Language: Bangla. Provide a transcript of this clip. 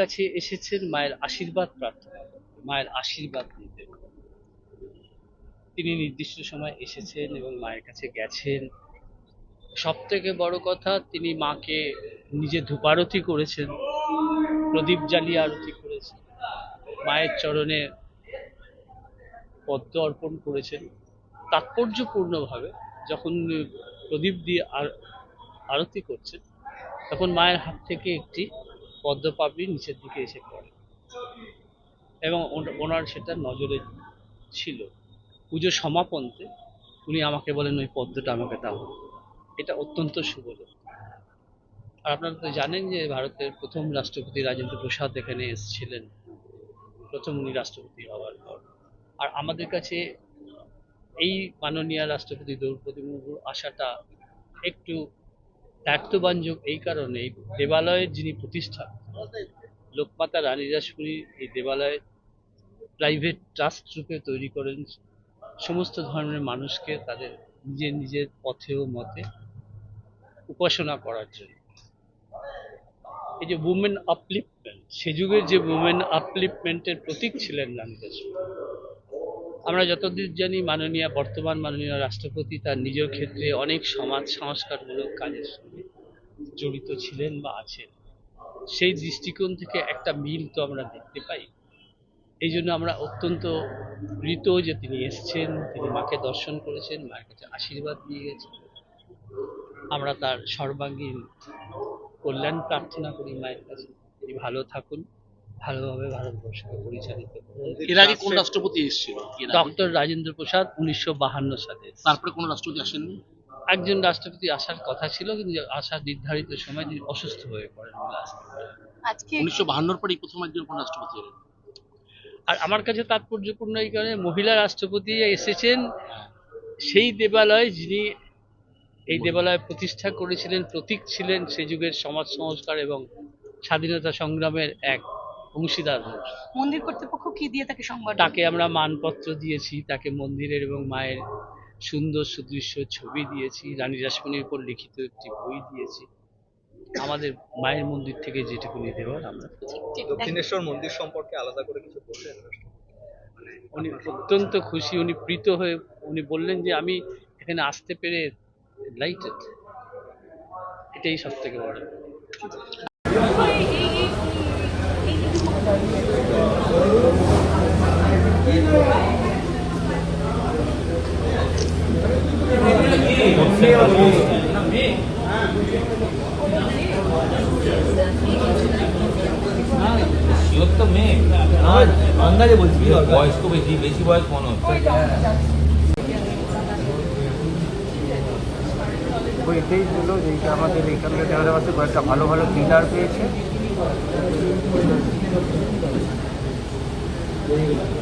কাছে এসেছেন মায়ের আশীর্বাদ প্রার্থনা। মায়ের আশীর্বাদ নিতে। তিনি নির্দিষ্ট সময় এসেছেন এবং মায়ের কাছে গেছেন। সব থেকে বড় কথা, তিনি মাকে নিজে ধূপারতি করেছেন, প্রদীপ জ্বালিয়ে আরতি করেছেন, মায়ের চরণে পদ্ম অর্পণ করেছেন। তাৎপর্যপূর্ণভাবে যখন প্রদীপ দিয়ে আর- আরতি করছেন, তখন মায়ের হাত থেকে একটি পদ্ম পাপড়ি নিচের দিকে এসে পড়ে। এবং ওনার সেটা নজরে ছিল। পুজো সমাপনতে উনি আমাকে বলেন, ওই পদ্মটা আমাকে দাও। এটা অত্যন্ত শুভ আর আপনারা তো জানেন যে ভারতের প্রথম রাষ্ট্রপতি রাজেন্দ্র প্রসাদ এখানে এসেছিলেন। প্রথম উনি রাষ্ট্রপতি হওয়ার পর। আর আমাদের কাছে এই মাননীয় রাষ্ট্রপতি দ্রৌপদী মুর্মুর আসাটা একটু দায়িত্ববাঞ্জক এই কারণে দেবালয়ের যিনি প্রতিষ্ঠা, লোকমাতা রানী রাসমণি এই দেবালয় প্রাইভেট ট্রাস্ট রূপে তৈরি করেন। সমস্ত ধর্মের মানুষকে তাদের নিজের নিজের পথে ও মতে উপাসনা করার জন্য। এই যে উমেন আপলিফমেন্ট সে যুগের যে উমেন আপলিফমেন্টের প্রতীক ছিলেন রানী রাসমণি আমরা যতদূর জানি মাননীয়, বর্তমান মাননীয় রাষ্ট্রপতি তার নিজের ক্ষেত্রে অনেক সমাজ সংস্কারমূলক কাজের সঙ্গে জড়িত ছিলেন বা আছেন। সেই দৃষ্টিকোণ থেকে একটা মিল তো আমরা দেখতে পাই। এই জন্য আমরা অত্যন্ত প্রীত যে তিনি এসেছেন, তিনি মাকে দর্শন করেছেন, মায়ের কাছে আশীর্বাদ দিয়ে গেছেন। আমরা তার সর্বাঙ্গীন কল্যাণ প্রার্থনা করি মায়ের কাছে। তিনি ভালো থাকুন। ভালোভাবে ভারতবর্ষকে পরিচালিত এর আগে কোন রাষ্ট্রপতি এসেছিল? ডক্টর রাজেন্দ্র প্রসাদ উনিশশো বাহান্ন সালে তারপরে কোন রাষ্ট্রপতি আসেননি? একজন রাষ্ট্রপতি আসার কথা ছিল কিন্তু আসার নির্ধারিত সময় তিনি অসুস্থ হয়ে পড়েন। উনিশশো বাহান্নর পরেই প্রথম একজন কোন রাষ্ট্রপতি এলেন? আর আমার কাছে তাৎপর্যপূর্ণ এই কারণে মহিলা রাষ্ট্রপতি এসেছেন। সেই দেবালয় যিনি এই দেবালয় প্রতিষ্ঠা করেছিলেন প্রতীক ছিলেন সে যুগের সমাজ সংস্কার এবং স্বাধীনতা সংগ্রামের এক অংশীদার মানুষ। মন্দির কর্তৃপক্ষ কি দিয়ে তাকে সংবাদ তাকে আমরা মানপত্র দিয়েছি তাকে মন্দিরের এবং মায়ের সুন্দর সুদৃশ্য ছবি দিয়েছি রানী রাসমণির উপর লিখিত একটি বই দিয়েছি। আমাদের মায়ের মন্দির থেকে যেটুকুনি দেওয়ার আমরা দক্ষিণেশ্বর মন্দির সম্পর্কে আলাদা করে কিছু বললেন? উনি অত্যন্ত খুশি উনি প্রীত হয়ে উনি বললেন যে আমি এখানে আসতে পেরে লাইটেড এটাই সব থেকে বড়। আন্দাজে বলছি বয়স তো বেশি বেশি বয়স মনে হচ্ছে এটাই ছিল যেটা আমাদের এখানকার পারছে কয়েকটা ভালো ভালো ডিলার পেয়েছে। Thank you.